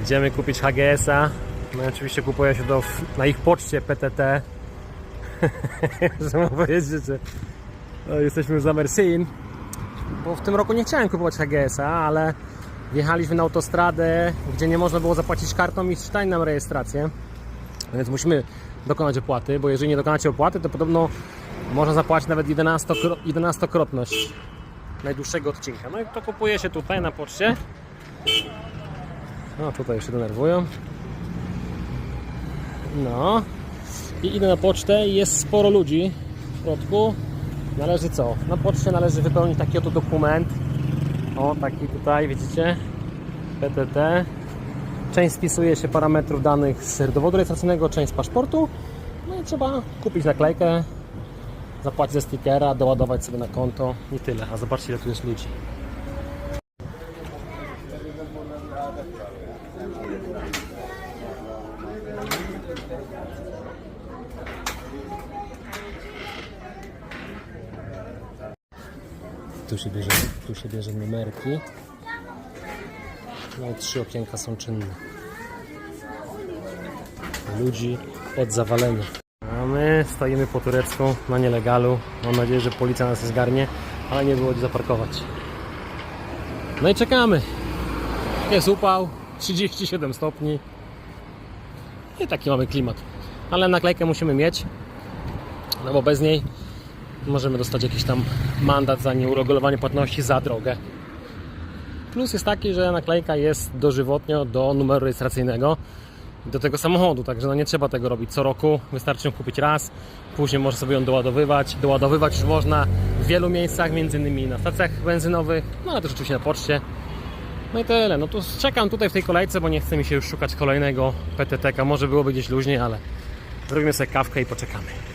Idziemy kupić HGS-a. No i oczywiście kupuje się w, na ich poczcie PTT. Że mogę powiedzieć, że no, jesteśmy za Mersin. Bo w tym roku nie chciałem kupować HGS-a, ale wjechaliśmy na autostradę, gdzie nie można było zapłacić kartą i czytali nam rejestrację. Więc musimy dokonać opłaty, bo jeżeli nie dokonacie opłaty, to podobno można zapłacić nawet 11, 11-krotność najdłuższego odcinka. No i to kupuje się tutaj na poczcie. No tutaj się denerwują. No. I idę na pocztę i jest sporo ludzi w środku. Należy co? Na poczcie należy wypełnić taki oto dokument. O, taki tutaj, widzicie? PTT. Część spisuje się parametrów danych z dowodu rejestracyjnego, część z paszportu. No i trzeba kupić naklejkę, zapłacić ze stickera, doładować sobie na konto i tyle. A zobaczcie ile tu jest ludzi. Tu się bierze, tu się bierze numerki. No i trzy okienka są czynne. Ludzi od zawalenia. A my stoimy po turecku na nielegalu. Mam nadzieję, że policja nas nie zgarnie, ale nie było gdzie zaparkować. No i czekamy. Jest upał, 37 stopni. I taki mamy klimat. Ale naklejkę musimy mieć, no bo bez niej możemy dostać jakiś tam mandat za nieuregulowanie płatności za drogę. Plus jest taki, że naklejka jest dożywotnio do numeru rejestracyjnego do tego samochodu, także no nie trzeba tego robić co roku, wystarczy ją kupić raz, później można sobie ją doładowywać. Doładowywać już można w wielu miejscach, między innymi na stacjach benzynowych, no ale też oczywiście na poczcie. No i tyle, no tu czekam tutaj w tej kolejce, bo nie chce mi się już szukać kolejnego PTT-ka, może byłoby gdzieś luźniej, ale zrobimy sobie kawkę i poczekamy.